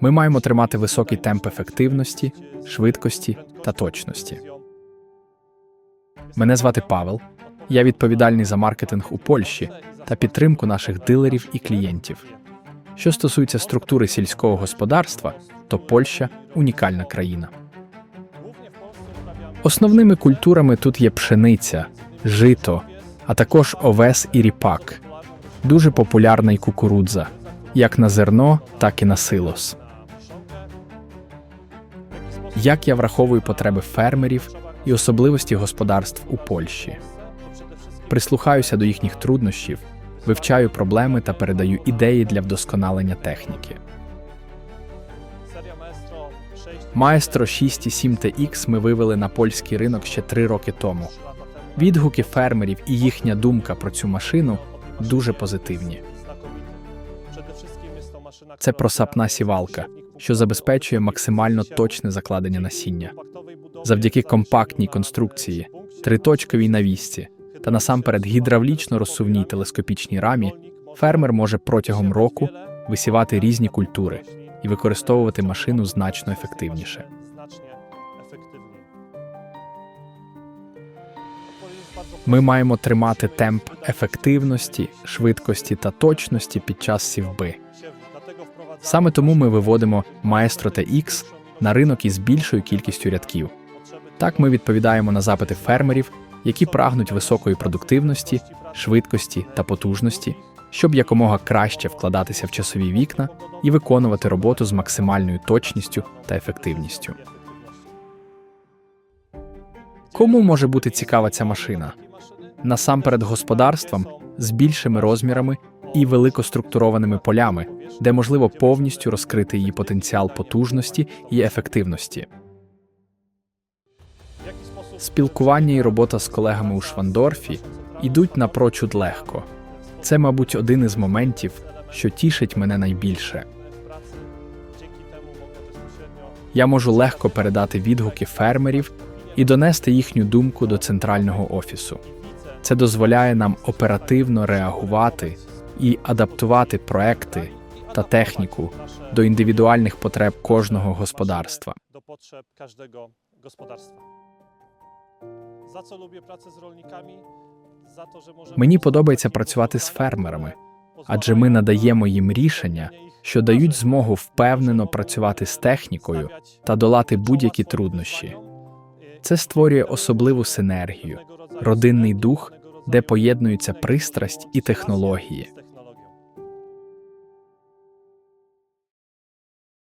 Ми маємо тримати високий темп ефективності, швидкості та точності. Мене звати Павел. Я відповідальний за маркетинг у Польщі та підтримку наших дилерів і клієнтів. Що стосується структури сільського господарства, то Польща унікальна країна. Основними культурами тут є пшениця, жито, а також овес і ріпак. Дуже популярна й кукурудза, як на зерно, так і на силос. Як я враховую потреби фермерів і особливості господарств у Польщі? Прислухаюся до їхніх труднощів, вивчаю проблеми та передаю ідеї для вдосконалення техніки. seria Maestro 6 Маестро 6,7 TX ми вивели на польський ринок ще три роки тому. Відгуки фермерів і їхня думка про цю машину дуже позитивні. Це просапна сівалка, що забезпечує максимально точне закладення насіння. Завдяки компактній конструкції, триточковій навісці та насамперед гідравлічно-розсувній телескопічній рамі, фермер може протягом року висівати різні культури і використовувати машину значно ефективніше. Ми маємо тримати темп ефективності, швидкості та точності під час сівби. Саме тому ми виводимо Maestro TX на ринок із більшою кількістю рядків. Так ми відповідаємо на запити фермерів, які прагнуть високої продуктивності, швидкості та потужності, щоб якомога краще вкладатися в часові вікна і виконувати роботу з максимальною точністю та ефективністю. Кому може бути цікава ця машина? Насамперед господарствам з більшими розмірами і великоструктурованими полями, де можливо повністю розкрити її потенціал потужності і ефективності. Спілкування і робота з колегами у Швандорфі ідуть напрочуд легко. Це, мабуть, один із моментів, що тішить мене найбільше. Я можу легко передати відгуки фермерів і донести їхню думку до центрального офісу. Це дозволяє нам оперативно реагувати і адаптувати проекти та техніку до індивідуальних потреб кожного господарства. Мені подобається працювати з фермерами, адже ми надаємо їм рішення, що дають змогу впевнено працювати з технікою та долати будь-які труднощі. Це створює особливу синергію, родинний дух, де поєднуються пристрасть і технології.